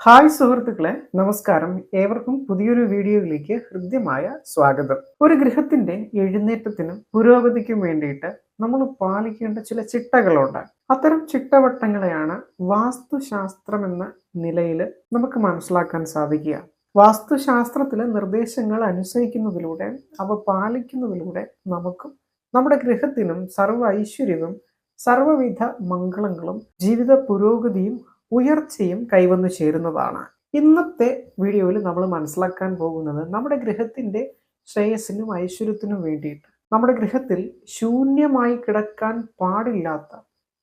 Hi സുഹൃത്തുക്കളെ നമസ്കാരം. ഏവർക്കും പുതിയൊരു വീഡിയോയിലേക്ക് ഹൃദ്യമായ സ്വാഗതം. ഒരു ഗൃഹത്തിന്റെ എഴുന്നേറ്റത്തിനും പുരോഗതിക്കും വേണ്ടിയിട്ട് നമ്മൾ പാലിക്കേണ്ട ചില ചിട്ടകളുണ്ട്. അത്തരം ചിട്ടവട്ടങ്ങളെയാണ് വാസ്തുശാസ്ത്രം എന്ന നിലയിൽ നമുക്ക് മനസ്സിലാക്കാൻ സാധിക്കുക. വാസ്തുശാസ്ത്രത്തിലെ നിർദ്ദേശങ്ങൾ അനുസരിക്കുന്നതിലൂടെ അവ പാലിക്കുന്നതിലൂടെ നമുക്കും നമ്മുടെ ഗൃഹത്തിനും സർവ ഐശ്വര്യവും സർവവിധ മംഗളങ്ങളും ജീവിത പുരോഗതിയും ഉയർച്ചയും കൈവന്നു ചേരുന്നതാണ്. ഇന്നത്തെ വീഡിയോയിൽ നമ്മൾ മനസ്സിലാക്കാൻ പോകുന്നത് നമ്മുടെ ഗൃഹത്തിന്റെ ശ്രേയസ്സിനും ഐശ്വര്യത്തിനും വേണ്ടിയിട്ട്. നമ്മുടെ ഗൃഹത്തിൽ ശൂന്യമായി കിടക്കാൻ പാടില്ലാത്ത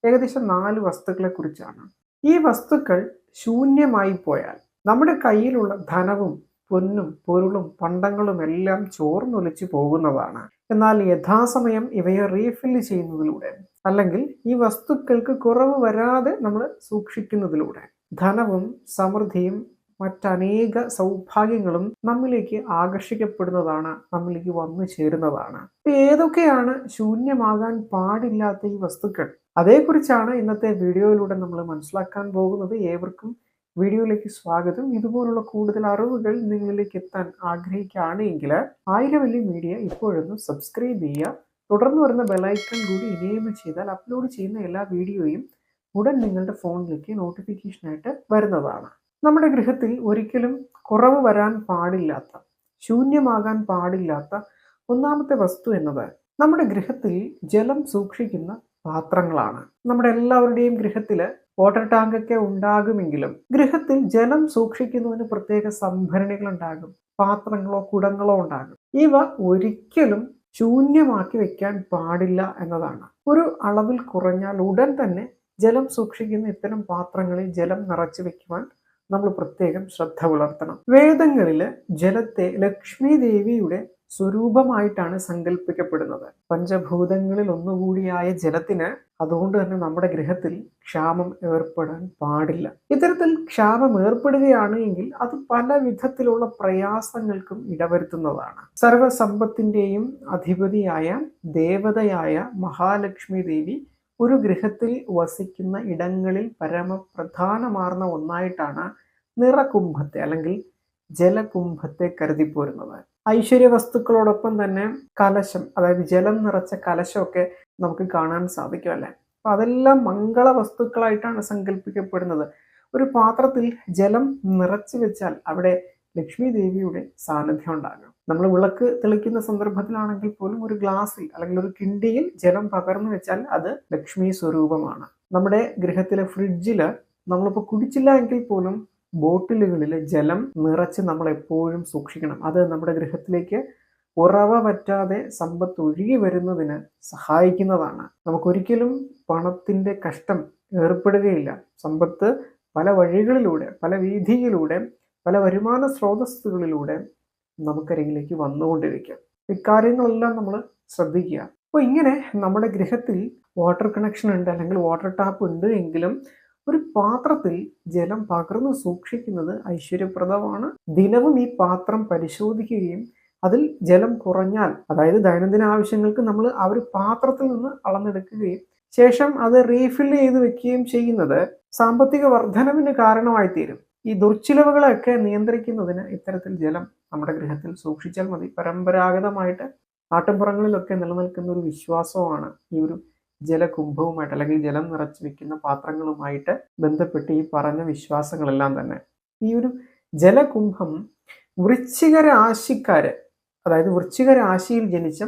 ഏകദേശം നാല് വസ്തുക്കളെ കുറിച്ചാണ്. ഈ വസ്തുക്കൾ ശൂന്യമായി പോയാൽ നമ്മുടെ കയ്യിലുള്ള ധനവും പൊന്നും പൊരുളും പണ്ടങ്ങളും എല്ലാം ചോർന്നൊലിച്ചു പോകുന്നതാണ്. എന്നാൽ യഥാസമയം ഇവയെ റീഫില്ല് ചെയ്യുന്നതിലൂടെ അല്ലെങ്കിൽ ഈ വസ്തുക്കൾക്ക് കുറവ് വരാതെ നമ്മൾ സൂക്ഷിക്കുന്നതിലൂടെ ധനവും സമൃദ്ധിയും മറ്റനേക സൗഭാഗ്യങ്ങളും നമ്മിലേക്ക് ആകർഷിക്കപ്പെടുന്നതാണ് നമ്മിലേക്ക് വന്നു ചേരുന്നതാണ്. ഏതൊക്കെയാണ് ശൂന്യമാകാൻ പാടില്ലാത്ത ഈ വസ്തുക്കൾ? അതേക്കുറിച്ചാണ് ഇന്നത്തെ വീഡിയോയിലൂടെ നമ്മൾ മനസ്സിലാക്കാൻ പോകുന്നത്. ഏവർക്കും വീഡിയോയിലേക്ക് സ്വാഗതം. ഇതുപോലുള്ള കൂടുതൽ അറിവുകൾ നിങ്ങളിലേക്ക് എത്താൻ ആഗ്രഹിക്കുകയാണെങ്കിൽ ആയിരവല്ലി മീഡിയ ഇപ്പോഴൊന്ന് സബ്സ്ക്രൈബ് ചെയ്യുക. തുടർന്ന് വരുന്ന ബെലൈക്കൺ കൂടി ഇനേബിൾ ചെയ്താൽ അപ്ലോഡ് ചെയ്യുന്ന എല്ലാ വീഡിയോയും ഉടൻ നിങ്ങളുടെ ഫോണിലേക്ക് നോട്ടിഫിക്കേഷനായിട്ട് വരുന്നതാണ്. നമ്മുടെ ഗൃഹത്തിൽ ഒരിക്കലും കുറവ് വരാൻ പാടില്ലാത്ത ശൂന്യമാകാൻ പാടില്ലാത്ത ഒന്നാമത്തെ വസ്തു എന്നത് നമ്മുടെ ഗൃഹത്തിൽ ജലം സൂക്ഷിക്കുന്ന പാത്രങ്ങളാണ്. നമ്മുടെ എല്ലാവരുടെയും ഗൃഹത്തിൽ വാട്ടർ ടാങ്കൊക്കെ ഉണ്ടാകുമെങ്കിലും ഗൃഹത്തിൽ ജലം സൂക്ഷിക്കുന്നതിന് പ്രത്യേക സംഭരണികൾ ഉണ്ടാകും പാത്രങ്ങളോ കുടങ്ങളോ ഉണ്ടാകും. ഇവ ഒരിക്കലും ശൂന്യമാക്കി വെക്കാൻ പാടില്ല എന്നതാണ്. ഒരു അളവിൽ കുറഞ്ഞാൽ ഉടൻ തന്നെ ജലം സൂക്ഷിക്കുന്ന ഇത്തരം പാത്രങ്ങളിൽ ജലം നിറച്ചു വെക്കുവാൻ നമ്മൾ പ്രത്യേകം ശ്രദ്ധ പുലർത്തണം. വേദങ്ങളിൽ ജലത്തെ ലക്ഷ്മി ദേവിയുടെ സ്വരൂപമായിട്ടാണ് സങ്കല്പിക്കപ്പെടുന്നത് പഞ്ചഭൂതങ്ങളിൽ ഒന്നുകൂടിയായ ജലത്തിന് അതുകൊണ്ട് തന്നെ നമ്മുടെ ഗ്രഹത്തിൽ ക്ഷാമം ഏർപ്പെടാൻ പാടില്ല. ഇത്തരത്തിൽ ക്ഷാമം ഏർപ്പെടുകയാണ് എങ്കിൽ അത് പല വിധത്തിലുള്ള പ്രയാസങ്ങൾക്കും ഇടവരുത്തുന്നതാണ്. സർവസമ്പത്തിന്റെയും അധിപതിയായ ദേവതയായ മഹാലക്ഷ്മി ദേവി ഒരു ഗൃഹത്തിൽ വസിക്കുന്ന ഇടങ്ങളിൽ പരമപ്രധാനമാർന്ന ഒന്നായിട്ടാണ് നിറകുംഭത്തെ അല്ലെങ്കിൽ ജലകുംഭത്തെ കരുതിപ്പോരുന്നത്. ഐശ്വര്യ വസ്തുക്കളോടൊപ്പം തന്നെ കലശം അതായത് ജലം നിറച്ച കലശമൊക്കെ നമുക്ക് കാണാൻ സാധിക്കുമല്ലേ അപ്പൊ അതെല്ലാം മംഗള വസ്തുക്കളായിട്ടാണ് സങ്കല്പിക്കപ്പെടുന്നത്. ഒരു പാത്രത്തിൽ ജലം നിറച്ചു വെച്ചാൽ അവിടെ ലക്ഷ്മി ദേവിയുടെ സാന്നിധ്യം ഉണ്ടാകും. നമ്മൾ വിളക്ക് തെളിക്കുന്ന സന്ദർഭത്തിലാണെങ്കിൽ പോലും ഒരു ഗ്ലാസ്സിൽ അല്ലെങ്കിൽ ഒരു കിണ്ടിയിൽ ജലം പകർന്നു വെച്ചാൽ അത് ലക്ഷ്മി സ്വരൂപമാണ്. നമ്മുടെ ഗൃഹത്തിലെ ഫ്രിഡ്ജിൽ നമ്മളിപ്പോൾ കുടിച്ചില്ല എങ്കിൽ പോലും ബോട്ടിലുകളിൽ ജലം നിറച്ച് നമ്മൾ എപ്പോഴും സൂക്ഷിക്കണം. അത് നമ്മുടെ ഗൃഹത്തിലേക്ക് ഉറവ പറ്റാതെ സമ്പത്ത് ഒഴുകി വരുന്നതിന് സഹായിക്കുന്നതാണ്. നമുക്കൊരിക്കലും പണത്തിന്റെ കഷ്ടം ഏർപ്പെടുകയില്ല. സമ്പത്ത് പല വഴികളിലൂടെ പല വീതിയിലൂടെ പല വരുമാന സ്രോതസ്സുകളിലൂടെ നമുക്കരികിലേക്ക് വന്നുകൊണ്ടിരിക്കാം. ഇക്കാര്യങ്ങളെല്ലാം നമ്മൾ ശ്രദ്ധിക്കുക. അപ്പോൾ ഇങ്ങനെ നമ്മുടെ ഗൃഹത്തിൽ വാട്ടർ കണക്ഷൻ ഉണ്ട് അല്ലെങ്കിൽ വാട്ടർ ടാപ്പ് ഉണ്ട് എങ്കിലും ഒരു പാത്രത്തിൽ ജലം പകർന്നു സൂക്ഷിക്കുന്നത് ഐശ്വര്യപ്രദമാണ്. ദിനവും ഈ പാത്രം പരിശോധിക്കുകയും അതിൽ ജലം കുറഞ്ഞാൽ അതായത് ദൈനംദിന ആവശ്യങ്ങൾക്ക് നമ്മൾ ആ ഒരു പാത്രത്തിൽ നിന്ന് അളന്നെടുക്കുകയും ശേഷം അത് റീഫിൽ ചെയ്ത് വെക്കുകയും ചെയ്യുന്നത് സാമ്പത്തിക വർധനവിന് കാരണമായി തീരും ഈ ദുർച്ചിലവുകളെയൊക്കെ നിയന്ത്രിക്കുന്നതിന് ഇത്തരത്തിൽ ജലം നമ്മുടെ ഗൃഹത്തിൽ സൂക്ഷിച്ചാൽ മതി. പരമ്പരാഗതമായിട്ട് നാട്ടിൻപുറങ്ങളിലൊക്കെ നിലനിൽക്കുന്ന ഒരു വിശ്വാസമാണ് ഈ ഒരു ജലകുംഭവുമായിട്ട് അല്ലെങ്കിൽ ജലം നിറച്ചു വെക്കുന്ന പാത്രങ്ങളുമായിട്ട് ബന്ധപ്പെട്ട് ഈ പറഞ്ഞ വിശ്വാസങ്ങളെല്ലാം തന്നെ. ഈ ഒരു ജലകുംഭം വൃശ്ചിക രാശിക്കാര് അതായത് വൃശ്ചിക രാശിയിൽ ജനിച്ച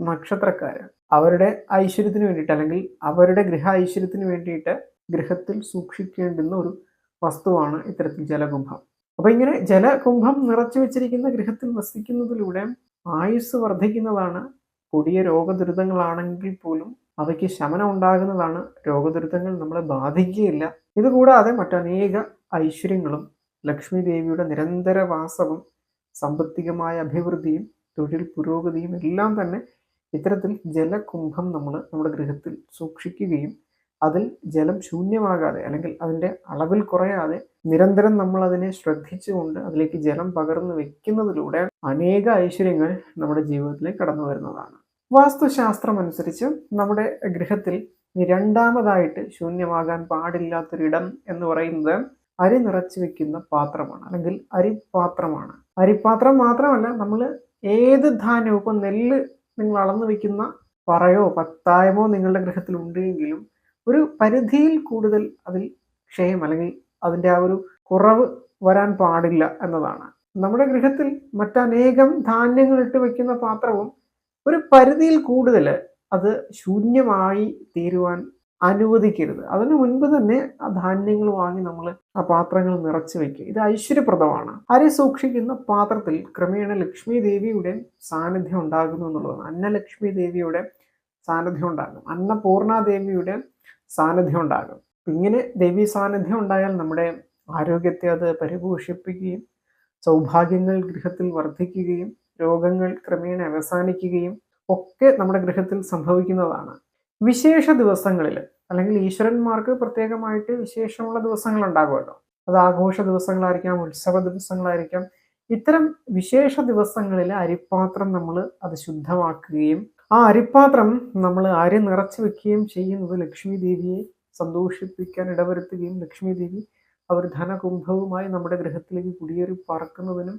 നക്ഷത്രക്കാര് അവരുടെ ഐശ്വര്യത്തിന് വേണ്ടിയിട്ട് അല്ലെങ്കിൽ അവരുടെ ഗൃഹ ഐശ്വര്യത്തിന് വേണ്ടിയിട്ട് ഗൃഹത്തിൽ സൂക്ഷിക്കേണ്ടുന്ന ഒരു വസ്തുവാണ് ഇത്തരത്തിൽ ജലകുംഭം. അപ്പൊ ഇങ്ങനെ ജലകുംഭം നിറച്ചു വെച്ചിരിക്കുന്ന ഗൃഹത്തിൽ വസിക്കുന്നതിലൂടെ ആയുസ് വർദ്ധിക്കുന്നതാണ്. കൊടിയ രോഗദുരിതങ്ങളാണെങ്കിൽ പോലും അവയ്ക്ക് ശമനം ഉണ്ടാകുന്നതാണ് രോഗദുരിതങ്ങൾ നമ്മളെ ബാധിക്കുകയില്ല. ഇതുകൂടാതെ മറ്റനേക ഐശ്വര്യങ്ങളും ലക്ഷ്മി ദേവിയുടെ നിരന്തര വാസവും സാമ്പത്തികമായ അഭിവൃദ്ധിയും തൊഴിൽ പുരോഗതിയും എല്ലാം തന്നെ ഇത്തരത്തിൽ ജലകുംഭം നമ്മൾ നമ്മുടെ ഗൃഹത്തിൽ സൂക്ഷിക്കുകയും അതിൽ ജലം ശൂന്യമാകാതെ അല്ലെങ്കിൽ അതിന്റെ അളവിൽ കുറയാതെ നിരന്തരം നമ്മൾ അതിനെ ശ്രദ്ധിച്ചുകൊണ്ട് അതിലേക്ക് ജലം പകർന്നു വെക്കുന്നതിലൂടെ അനേക ഐശ്വര്യങ്ങൾ നമ്മുടെ ജീവിതത്തിലേക്ക് കടന്നു വരുന്നതാണ്. വാസ്തുശാസ്ത്രം അനുസരിച്ച് നമ്മുടെ ഗൃഹത്തിൽ രണ്ടാമതായിട്ട് ശൂന്യമാകാൻ പാടില്ലാത്തൊരിടം എന്ന് പറയുന്നത് അരി നിറച്ചു വെക്കുന്ന പാത്രമാണ് അല്ലെങ്കിൽ അരിപ്പാത്രമാണ്. അരിപ്പാത്രം മാത്രമല്ല നമ്മൾ ഏത് ധാന്യവും ഇപ്പം നെല്ല് നിങ്ങൾ അളന്നു വെക്കുന്ന പറയോ പത്തായമോ നിങ്ങളുടെ ഗൃഹത്തിൽ ഉണ്ടെങ്കിലും ഒരു പരിധിയിൽ കൂടുതൽ അതിൽ ക്ഷയം അല്ലെങ്കിൽ അതിന്റെ ആ ഒരു കുറവ് വരാൻ പാടില്ല എന്നതാണ്. നമ്മുടെ ഗൃഹത്തിൽ മറ്റനേകം ധാന്യങ്ങൾ ഇട്ട് വെക്കുന്ന പാത്രവും ഒരു പരിധിയിൽ കൂടുതൽ അത് ശൂന്യമായി തീരുവാൻ അനുവദിക്കരുത്. അതിനു മുൻപ് തന്നെ ആ ധാന്യങ്ങൾ വാങ്ങി നമ്മൾ ആ പാത്രങ്ങൾ നിറച്ചു വെക്കുക. ഇത് ഐശ്വര്യപ്രദമാണ്. അരി സൂക്ഷിക്കുന്ന പാത്രത്തിൽ ക്രമേണ ലക്ഷ്മി ദേവിയുടെ സാന്നിധ്യം ഉണ്ടാകുന്നു എന്നുള്ളതാണ്. അന്നലക്ഷ്മി ദേവിയുടെ സാന്നിധ്യം ഉണ്ടാകും. അന്നപൂർണാദേവിയുടെ സാന്നിധ്യം ഉണ്ടാകും. ഇങ്ങനെ ദേവി സാന്നിധ്യം ഉണ്ടായാൽ നമ്മുടെ ആരോഗ്യത്തെ അത് പരിപോഷിപ്പിക്കുകയും സൗഭാഗ്യങ്ങൾ ഗൃഹത്തിൽ വർദ്ധിക്കുകയും രോഗങ്ങൾ ക്രമേണ അവസാനിക്കുകയും ഒക്കെ നമ്മുടെ ഗൃഹത്തിൽ സംഭവിക്കുന്നതാണ്. വിശേഷ ദിവസങ്ങളിൽ അല്ലെങ്കിൽ ഈശ്വരന്മാർക്ക് പ്രത്യേകമായിട്ട് വിശേഷമുള്ള ദിവസങ്ങൾ ഉണ്ടാകുമല്ലോ. അത് ആഘോഷ ദിവസങ്ങളായിരിക്കാം ഉത്സവ ദിവസങ്ങളായിരിക്കാം. ഇത്തരം വിശേഷ ദിവസങ്ങളിൽ അരിപ്പാത്രം നമ്മൾ അത് ശുദ്ധമാക്കുകയും ആ അരിപ്പാത്രം നമ്മൾ അരി നിറച്ചു വെക്കുകയും ചെയ്യുന്നത് ലക്ഷ്മി ദേവിയെ സന്തോഷിപ്പിക്കാൻ ഇടവരുത്തുകയും ലക്ഷ്മി ദേവി അവർ ധനകുംഭവുമായി നമ്മുടെ ഗൃഹത്തിലേക്ക് കുടിയേറി പറക്കുന്നതിനും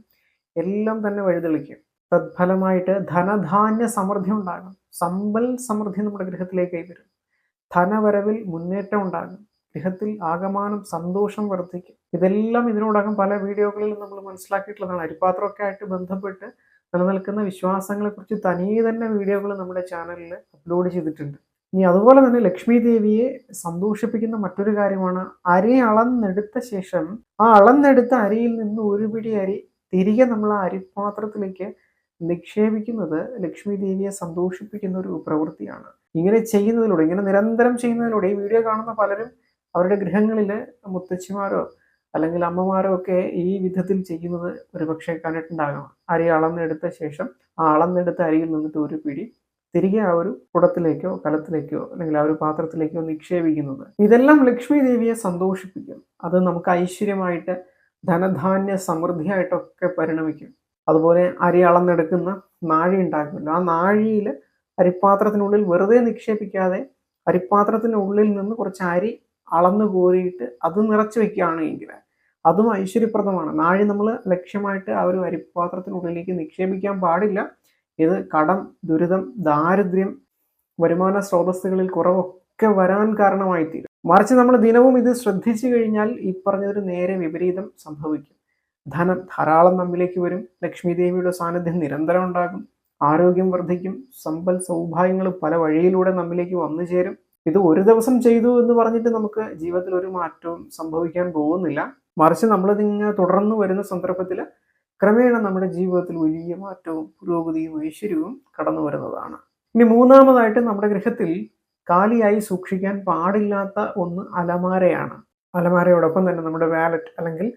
എല്ലാം തന്നെ വഴിതെളിക്കും. തത്ഫലമായിട്ട് ധനധാന്യ സമൃദ്ധി ഉണ്ടാകും. സമ്പൽ സമൃദ്ധി നമ്മുടെ ഗൃഹത്തിലേക്ക് വരും. ധനവരവിൽ മുന്നേറ്റം ഉണ്ടാകും. ഗൃഹത്തിൽ ആകമാനം സന്തോഷം വർദ്ധിക്കും. ഇതെല്ലാം ഇതിനോടകം പല വീഡിയോകളിൽ നമ്മൾ മനസ്സിലാക്കിയിട്ടുള്ളതാണ്. അരിപ്പാത്രമൊക്കെ ആയിട്ട് ബന്ധപ്പെട്ട് നിലനിൽക്കുന്ന വിശ്വാസങ്ങളെക്കുറിച്ച് തനിയെ തന്നെ വീഡിയോകൾ നമ്മുടെ ചാനലിൽ അപ്ലോഡ് ചെയ്തിട്ടുണ്ട്. ഇനി അതുപോലെ തന്നെ ലക്ഷ്മി ദേവിയെ സന്തോഷിപ്പിക്കുന്ന മറ്റൊരു കാര്യമാണ്. അരി അളന്നെടുത്ത ശേഷം ആ അളന്നെടുത്ത അരിയിൽ നിന്ന് ഒരു പിടി അരി തിരികെ നമ്മൾ ആ അരിപ്പാത്രത്തിലേക്ക് നിക്ഷേപിക്കുന്നത് ലക്ഷ്മി ദേവിയെ സന്തോഷിപ്പിക്കുന്ന ഒരു പ്രവൃത്തിയാണ്. ഇങ്ങനെ ചെയ്യുന്നതിലൂടെ ഇങ്ങനെ നിരന്തരം ചെയ്യുന്നതിലൂടെ ഈ വീഡിയോ കാണുന്ന പലരും അവരുടെ ഗൃഹങ്ങളിൽ മുത്തച്ഛിമാരോ അല്ലെങ്കിൽ അമ്മമാരോ ഒക്കെ ഈ വിധത്തിൽ ചെയ്യുന്നത് ഒരുപക്ഷെ കണ്ടിട്ടുണ്ടാകണം അരി അളന്നെടുത്ത ശേഷം ആ അളന്നെടുത്ത അരിയിൽ നിന്നിട്ട് ഒരു പിടി തിരികെ ആ ഒരു കുടത്തിലേക്കോ കലത്തിലേക്കോ അല്ലെങ്കിൽ ആ ഒരു പാത്രത്തിലേക്കോ നിക്ഷേപിക്കുന്നത്. ഇതെല്ലാം ലക്ഷ്മി ദേവിയെ സന്തോഷിപ്പിക്കും. അത് നമുക്ക് ഐശ്വര്യമായിട്ട് ധനധാന്യ സമൃദ്ധിയായിട്ടൊക്കെ പരിണമിക്കും. അതുപോലെ അരി അളന്നെടുക്കുന്ന നാഴി ഉണ്ടാക്കുന്നുണ്ട്. ആ നാഴിയിൽ അരിപ്പാത്രത്തിനുള്ളിൽ വെറുതെ നിക്ഷേപിക്കാതെ അരിപ്പാത്രത്തിനുള്ളിൽ നിന്ന് കുറച്ച് അരി അളന്ന് കോരിയിട്ട് അത് നിറച്ചു വെക്കുകയാണ് എങ്കിൽ അതും ഐശ്വര്യപ്രദമാണ്. നാഴി നമ്മൾ ലക്ഷ്യമായിട്ട് ആ ഒരു അരിപ്പാത്രത്തിനുള്ളിലേക്ക് നിക്ഷേപിക്കാൻ പാടില്ല. ഇത് കടം ദുരിതം ദാരിദ്ര്യം വരുമാന സ്രോതസ്സുകളിൽ കുറവൊക്കെ വരാൻ കാരണമായി തീരും മറിച്ച് നമ്മൾ ദിനവും ഇത് ശ്രദ്ധിച്ചു കഴിഞ്ഞാൽ ഈ പറഞ്ഞതൊരു നേരെ വിപരീതം സംഭവിക്കും. ധനം ധാരാളം നമ്മിലേക്ക് വരും. ലക്ഷ്മി ദേവിയുടെ സാന്നിധ്യം നിരന്തരം ഉണ്ടാകും. ആരോഗ്യം വർദ്ധിക്കും. സമ്പൽ സൗഭാഗ്യങ്ങൾ പല വഴിയിലൂടെ നമ്മിലേക്ക് വന്നു ചേരും. ഇത് ഒരു ദിവസം ചെയ്തു എന്ന് പറഞ്ഞിട്ട് നമുക്ക് ജീവിതത്തിൽ ഒരു മാറ്റവും സംഭവിക്കാൻ പോകുന്നില്ല. മറിച്ച് നമ്മളിതിങ്ങനെ തുടർന്ന് വരുന്ന സന്ദർഭത്തിൽ ക്രമേണ നമ്മുടെ ജീവിതത്തിൽ വലിയ മാറ്റവും പുരോഗതിയും ഐശ്വര്യവും കടന്നു വരുന്നതാണ്. ഇനി മൂന്നാമതായിട്ട് നമ്മുടെ ഗൃഹത്തിൽ കാലിയായി സൂക്ഷിക്കാൻ പാടില്ലാത്ത ഒന്ന് അലമാരയാണ്. അലമാരയോടൊപ്പം തന്നെ നമ്മുടെ വാലറ്റ് അല്ലെങ്കിൽ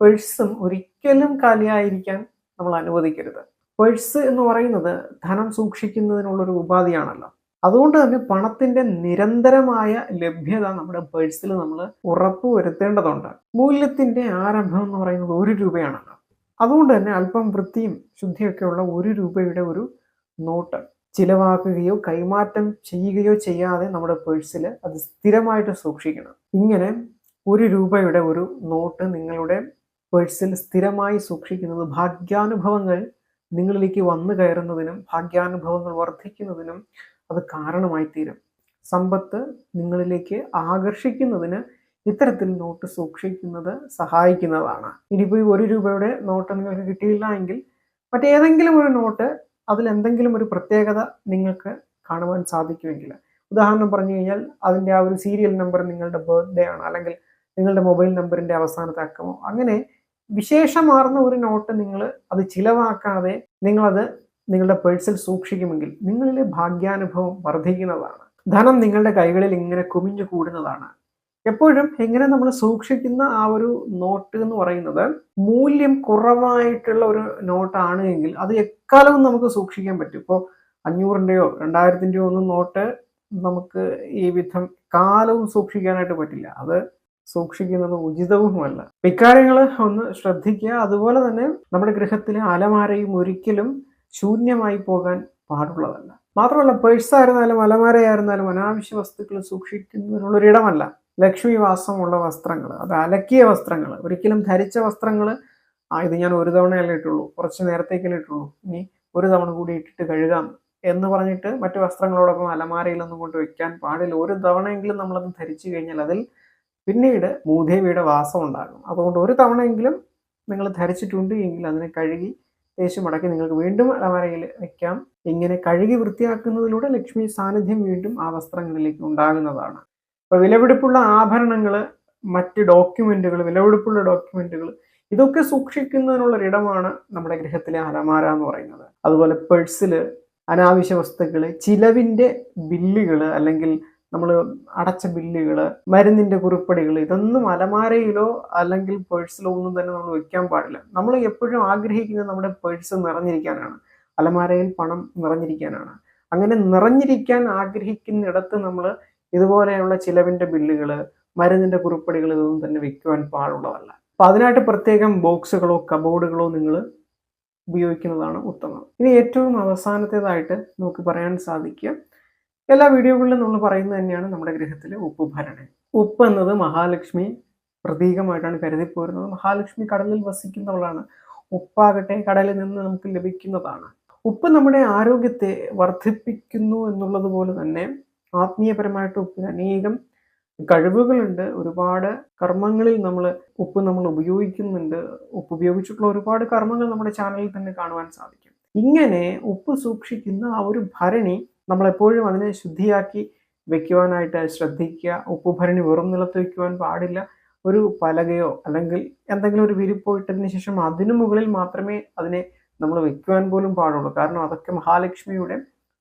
പേഴ്സും ഒരിക്കലും കാലിയായിരിക്കാൻ നമ്മൾ അനുവദിക്കരുത്. പേഴ്സ് എന്ന് പറയുന്നത് ധനം സൂക്ഷിക്കുന്നതിനുള്ളൊരു ഉപാധിയാണല്ലോ. അതുകൊണ്ട് തന്നെ പണത്തിന്റെ നിരന്തരമായ ലഭ്യത നമ്മുടെ പേഴ്സിൽ നമ്മൾ ഉറപ്പ് വരുത്തേണ്ടതുണ്ട്. മൂല്യത്തിന്റെ ആരംഭം എന്ന് പറയുന്നത് ഒരു രൂപയാണല്ലോ. അതുകൊണ്ട് തന്നെ അല്പം വൃത്തിയും ശുദ്ധിയൊക്കെയുള്ള ഒരു രൂപയുടെ ഒരു നോട്ട് ചിലവാക്കുകയോ കൈമാറ്റം ചെയ്യുകയോ ചെയ്യാതെ നമ്മുടെ പേഴ്സിൽ അത് സ്ഥിരമായിട്ട് സൂക്ഷിക്കണം. ഇങ്ങനെ ഒരു രൂപയുടെ ഒരു നോട്ട് നിങ്ങളുടെ പേഴ്സിൽ സ്ഥിരമായി സൂക്ഷിക്കുന്നത് ഭാഗ്യാനുഭവങ്ങൾ നിങ്ങളിലേക്ക് വന്നു കയറുന്നതിനും ഭാഗ്യാനുഭവങ്ങൾ വർദ്ധിക്കുന്നതിനും അത് കാരണമായി തീരും സമ്പത്ത് നിങ്ങളിലേക്ക് ആകർഷിക്കുന്നതിന് ഇത്തരത്തിൽ നോട്ട് സൂക്ഷിക്കുന്നത് സഹായിക്കുന്നതാണ്. ഇനിയിപ്പോൾ ഈ ഒരു രൂപയുടെ നോട്ട് നിങ്ങൾക്ക് കിട്ടിയില്ല എങ്കിൽ മറ്റേതെങ്കിലും ഒരു നോട്ട് അതിൽ എന്തെങ്കിലും ഒരു പ്രത്യേകത നിങ്ങൾക്ക് കാണുവാൻ സാധിക്കുമെങ്കിൽ. ഉദാഹരണം പറഞ്ഞു കഴിഞ്ഞാൽ അതിന്റെ ആ ഒരു സീരിയൽ നമ്പർ നിങ്ങളുടെ ബർത്ത്ഡേ ആണ് അല്ലെങ്കിൽ നിങ്ങളുടെ മൊബൈൽ നമ്പറിന്റെ അവസാനത്തെ അക്കമോ. അങ്ങനെ വിശേഷമാർന്ന ഒരു നോട്ട് നിങ്ങൾ അത് ചിലവാക്കാതെ നിങ്ങളത് നിങ്ങളുടെ പേഴ്സിൽ സൂക്ഷിക്കുമെങ്കിൽ നിങ്ങളിലെ ഭാഗ്യാനുഭവം വർദ്ധിക്കുന്നതാണ്. ധനം നിങ്ങളുടെ കൈകളിൽ ഇങ്ങനെ കുമിഞ്ഞു കൂടുന്നതാണ്. എപ്പോഴും എങ്ങനെ നമ്മൾ സൂക്ഷിക്കുന്ന ആ ഒരു നോട്ട് എന്ന് പറയുന്നത് മൂല്യം കുറവായിട്ടുള്ള ഒരു നോട്ടാണ് എങ്കിൽ അത് എക്കാലവും നമുക്ക് സൂക്ഷിക്കാൻ പറ്റും. ഇപ്പോൾ അഞ്ഞൂറിന്റെയോ രണ്ടായിരത്തിന്റെയോ ഒന്നും നോട്ട് നമുക്ക് ഈ വിധം കാലവും സൂക്ഷിക്കാനായിട്ട് പറ്റില്ല. അത് സൂക്ഷിക്കുന്നത് ഉചിതവുമല്ല. ഇക്കാര്യങ്ങൾ ഒന്ന് ശ്രദ്ധിക്കുക. അതുപോലെ തന്നെ നമ്മുടെ ഗൃഹത്തിലെ അലമാരയും ഒരിക്കലും ശൂന്യമായി പോകാൻ പാടുള്ളതല്ല. മാത്രമല്ല പേഴ്സ് ആയിരുന്നാലും അലമാരയായിരുന്നാലും അനാവശ്യ വസ്തുക്കൾ സൂക്ഷിക്കുന്നതിനുള്ളൊരിടമല്ല. ലക്ഷ്മി വാസമുള്ള വസ്ത്രങ്ങൾ അത് അലക്കിയ വസ്ത്രങ്ങൾ ഒരിക്കലും ധരിച്ച വസ്ത്രങ്ങൾ ആ ഇത് ഞാൻ ഒരു തവണയല്ലേ ഇട്ടുള്ളൂ കുറച്ച് നേരത്തേക്കല്ലേ ഇട്ടുള്ളൂ ഇനി ഒരു തവണ കൂടി ഇട്ടിട്ട് കഴുകാം എന്ന് പറഞ്ഞിട്ട് മറ്റു വസ്ത്രങ്ങളോടൊപ്പം അലമാരയിലൊന്നും കൊണ്ട് വെക്കാൻ പാടില്ല. ഒരു തവണയെങ്കിലും നമ്മളത് ധരിച്ചു കഴിഞ്ഞാൽ അതിൽ പിന്നീട് മൂദേവിയുടെ വാസം ഉണ്ടാകും. അതുകൊണ്ട് ഒരു തവണയെങ്കിലും നിങ്ങൾ ധരിച്ചിട്ടുണ്ട് എങ്കിൽ അതിനെ കഴുകി തേച്ച് മടക്കി നിങ്ങൾക്ക് വീണ്ടും അലമാരയിൽ വയ്ക്കാം ഇങ്ങനെ കഴുകി വൃത്തിയാക്കുന്നതിലൂടെ ലക്ഷ്മി സാന്നിധ്യം വീണ്ടും ആ വസ്ത്രങ്ങളിലേക്ക് ഉണ്ടാകുന്നതാണ്. അപ്പോൾ വിലപിടിപ്പുള്ള ആഭരണങ്ങൾ മറ്റ് ഡോക്യുമെന്റുകൾ വിലപിടിപ്പുള്ള ഡോക്യുമെന്റുകൾ ഇതൊക്കെ സൂക്ഷിക്കുന്നതിനുള്ള ഒരിടമാണ് നമ്മുടെ ഗൃഹത്തിലെ അലമാര എന്ന് പറയുന്നത്. അതുപോലെ പേഴ്സിൽ അനാവശ്യ വസ്തുക്കൾ ചിലവിന്റെ ബില്ലുകൾ അല്ലെങ്കിൽ നമ്മൾ അടച്ച ബില്ലുകൾ മരുന്നിന്റെ കുറിപ്പടികൾ ഇതൊന്നും അലമാരയിലോ അല്ലെങ്കിൽ പേഴ്സിലോ ഒന്നും തന്നെ നമ്മൾ വെക്കാൻ പാടില്ല. നമ്മൾ എപ്പോഴും ആഗ്രഹിക്കുന്നത് നമ്മുടെ പേഴ്സ് നിറഞ്ഞിരിക്കാനാണ്. അലമാരയിൽ പണം നിറഞ്ഞിരിക്കാനാണ്. അങ്ങനെ നിറഞ്ഞിരിക്കാൻ ആഗ്രഹിക്കുന്നിടത്ത് നമ്മൾ ഇതുപോലെയുള്ള ചിലവിന്റെ ബില്ലുകൾ മരുന്നിന്റെ കുറിപ്പടികൾ ഇതൊന്നും തന്നെ വെക്കുവാൻ പാടുള്ളതല്ല. അപ്പം അതിനായിട്ട് പ്രത്യേകം ബോക്സുകളോ കബോർഡുകളോ നിങ്ങൾ ഉപയോഗിക്കുന്നതാണ് ഉത്തമം. ഇനി ഏറ്റവും അവസാനത്തേതായിട്ട് നമുക്ക് പറയാൻ സാധിക്കുക എല്ലാ വീഡിയോകളിലും നമ്മൾ പറയുന്നത് തന്നെയാണ് നമ്മുടെ ഗൃഹത്തിലെ ഉപ്പ് ഭരണി. ഉപ്പ് എന്നത് മഹാലക്ഷ്മി പ്രതീകമായിട്ടാണ് കരുതിപ്പോരുന്നത്. മഹാലക്ഷ്മി കടലിൽ വസിക്കുന്നവളാണ്. ഉപ്പാകട്ടെ കടലിൽ നിന്ന് നമുക്ക് ലഭിക്കുന്നതാണ്. ഉപ്പ് നമ്മുടെ ആരോഗ്യത്തെ വർദ്ധിപ്പിക്കുന്നു എന്നുള്ളത് പോലെ തന്നെ ആത്മീയപരമായിട്ട് ഉപ്പിന് അനേകം കഴിവുകളുണ്ട്. ഒരുപാട് കർമ്മങ്ങളിൽ നമ്മൾ ഉപ്പ് നമ്മൾ ഉപയോഗിക്കുന്നുണ്ട്. ഉപ്പ് ഉപയോഗിച്ചിട്ടുള്ള ഒരുപാട് കർമ്മങ്ങൾ നമ്മുടെ ചാനലിൽ തന്നെ കാണുവാൻ സാധിക്കും. ഇങ്ങനെ ഉപ്പ് സൂക്ഷിക്കുന്ന ആ ഒരു ഭരണി നമ്മളെപ്പോഴും അതിനെ ശുദ്ധിയാക്കി വെക്കുവാനായിട്ട് ശ്രദ്ധിക്കുക. ഉപ്പുഭരണി വെറും നിലത്ത് വെക്കുവാൻ പാടില്ല. ഒരു പലകയോ അല്ലെങ്കിൽ എന്തെങ്കിലും ഒരു വിരിപ്പോ ഇട്ടതിന് ശേഷം അതിനു മുകളിൽ മാത്രമേ അതിനെ നമ്മൾ വെക്കുവാൻ പോലും പാടുള്ളൂ. കാരണം അതൊക്കെ മഹാലക്ഷ്മിയുടെ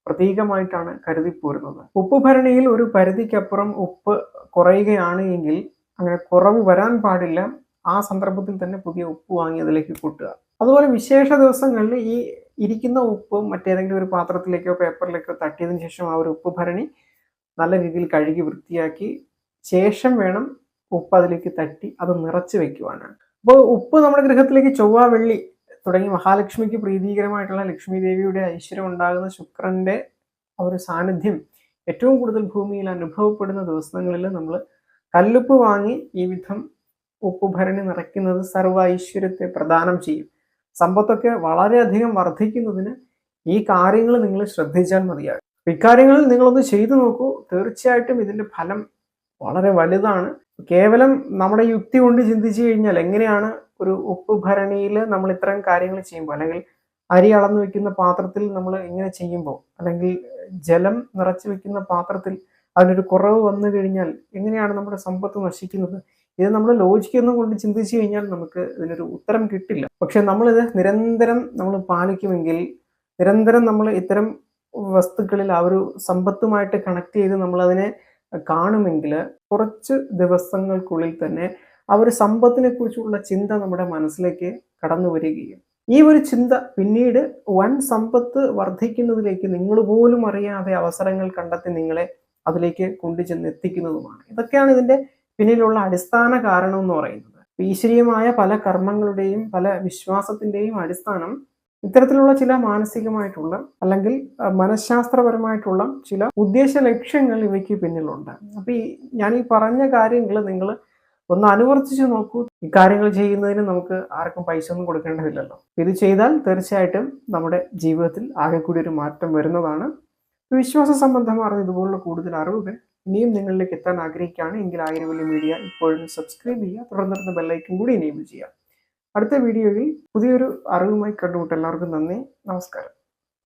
പ്രതീകമായിട്ടാണ് കരുതിപ്പോരുന്നത്. ഉപ്പ് ഭരണിയിൽ ഒരു പരിധിക്കപ്പുറം ഉപ്പ് കുറയുകയാണ് എങ്കിൽ അങ്ങനെ കുറവ് വരാൻ പാടില്ല. ആ സന്ദർഭത്തിൽ തന്നെ പുതിയ ഉപ്പ് വാങ്ങി അതിലേക്ക് കൂട്ടുക. അതുപോലെ വിശേഷ ദിവസങ്ങളിൽ ഈ ഇരിക്കുന്ന ഉപ്പ് മറ്റേതെങ്കിലും ഒരു പാത്രത്തിലേക്കോ പേപ്പറിലേക്കോ തട്ടിയതിന് ശേഷം ആ ഒരു ഉപ്പ് ഭരണി നല്ല രീതിയിൽ കഴുകി വൃത്തിയാക്കി ശേഷം വേണം ഉപ്പ് അതിലേക്ക് തട്ടി അത് നിറച്ച് വെക്കുവാനാണ്. അപ്പോൾ ഉപ്പ് നമ്മുടെ ഗൃഹത്തിലേക്ക് ചൊവ്വ വെള്ളി തുടങ്ങി മഹാലക്ഷ്മിക്ക് പ്രീതികരമായിട്ടുള്ള ലക്ഷ്മി ദേവിയുടെ ഐശ്വര്യം ഉണ്ടാകുന്ന ശുക്രന്റെ ഒരു സാന്നിധ്യം ഏറ്റവും കൂടുതൽ ഭൂമിയിൽ അനുഭവപ്പെടുന്ന ദിവസങ്ങളിൽ നമ്മൾ കല്ലുപ്പ് വാങ്ങി ഈ വിധം ഉപ്പ് ഭരണി നിറയ്ക്കുന്നത് സർവ ഐശ്വര്യത്തെ പ്രദാനം ചെയ്യും. സമ്പത്തൊക്കെ വളരെയധികം വർദ്ധിക്കുന്നതിന് ഈ കാര്യങ്ങൾ നിങ്ങൾ ശ്രദ്ധിച്ചാൽ മതിയാകും. ഇക്കാര്യങ്ങളിൽ നിങ്ങളൊന്ന് ചെയ്തു നോക്കൂ. തീർച്ചയായിട്ടും ഇതിന്റെ ഫലം വളരെ വലുതാണ്. കേവലം നമ്മുടെ യുക്തി കൊണ്ട് ചിന്തിച്ചു കഴിഞ്ഞാൽ എങ്ങനെയാണ് ഒരു ഉപ്പ് ഭരണിയിൽ നമ്മൾ ഇത്തരം കാര്യങ്ങൾ ചെയ്യുമ്പോൾ അല്ലെങ്കിൽ അരി അളന്നു വെക്കുന്ന പാത്രത്തിൽ നമ്മൾ ഇങ്ങനെ ചെയ്യുമ്പോൾ അല്ലെങ്കിൽ ജലം നിറച്ചു വെക്കുന്ന പാത്രത്തിൽ അതിനൊരു കുറവ് വന്നു കഴിഞ്ഞാൽ എങ്ങനെയാണ് നമ്മുടെ സമ്പത്ത് നശിക്കുന്നത്? ഇത് നമ്മൾ ലോജിക്കൊന്നും കൊണ്ട് ചിന്തിച്ചു കഴിഞ്ഞാൽ നമുക്ക് ഇതിനൊരു ഉത്തരം കിട്ടില്ല. പക്ഷെ നമ്മളിത് നിരന്തരം നമ്മൾ പാലിക്കുമെങ്കിൽ നിരന്തരം നമ്മൾ ഇത്തരം വസ്തുക്കളിൽ ആ ഒരു സമ്പത്തുമായിട്ട് കണക്ട് ചെയ്ത് നമ്മളതിനെ കാണുമെങ്കിൽ കുറച്ച് ദിവസങ്ങൾക്കുള്ളിൽ തന്നെ ആ ഒരു സമ്പത്തിനെ കുറിച്ചുള്ള ചിന്ത നമ്മുടെ മനസ്സിലേക്ക് കടന്നു വരികയും. ഈ ഒരു ചിന്ത പിന്നീട് വൻ സമ്പത്ത് വർദ്ധിക്കുന്നതിലേക്ക് നിങ്ങൾ പോലും അറിയാതെ അവസരങ്ങൾ കണ്ടെത്തി നിങ്ങളെ അതിലേക്ക് കൊണ്ടുചെന്ന് എത്തിക്കുന്നതുമാണ് ഇതൊക്കെയാണ് ഇതിന്റെ പിന്നിലുള്ള അടിസ്ഥാന കാരണം എന്ന് പറയുന്നത്. ഈശ്വരീയമായ പല കർമ്മങ്ങളുടെയും പല വിശ്വാസത്തിന്റെയും അടിസ്ഥാനം ഇത്തരത്തിലുള്ള ചില മാനസികമായിട്ടുള്ള അല്ലെങ്കിൽ മനഃശാസ്ത്രപരമായിട്ടുള്ള ചില ഉദ്ദേശ ലക്ഷ്യങ്ങൾ ഇവയ്ക്ക് പിന്നിലുണ്ട്. അപ്പൊ ഈ ഞാൻ ഈ പറഞ്ഞ കാര്യങ്ങൾ നിങ്ങൾ ഒന്ന് അനുവർത്തിച്ചു നോക്കൂ. ഈ കാര്യങ്ങൾ ചെയ്യുന്നതിന് നമുക്ക് ആർക്കും പൈസ ഒന്നും കൊടുക്കേണ്ടതില്ലല്ലോ. ഇത് ചെയ്താൽ തീർച്ചയായിട്ടും നമ്മുടെ ജീവിതത്തിൽ ആകെ കൂടി ഒരു മാറ്റം വരുന്നതാണ്. വിശ്വാസ സംബന്ധമാർന്ന ഇതുപോലുള്ള കൂടുതൽ അറിവുകൾ ഇനിയും നിങ്ങളിലേക്ക് എത്താൻ ആഗ്രഹിക്കുകയാണ് എങ്കിൽ ആയിരം വലിയ മീഡിയ ഇപ്പോഴും സബ്സ്ക്രൈബ് ചെയ്യുക തുടർന്നിരുന്ന ബെല്ലൈക്കും കൂടി എനേബിൾ ചെയ്യുക. അടുത്ത വീഡിയോയിൽ പുതിയൊരു അറിവുമായി കണ്ടുമുട്ട എല്ലാവർക്കും നന്ദി നമസ്കാരം.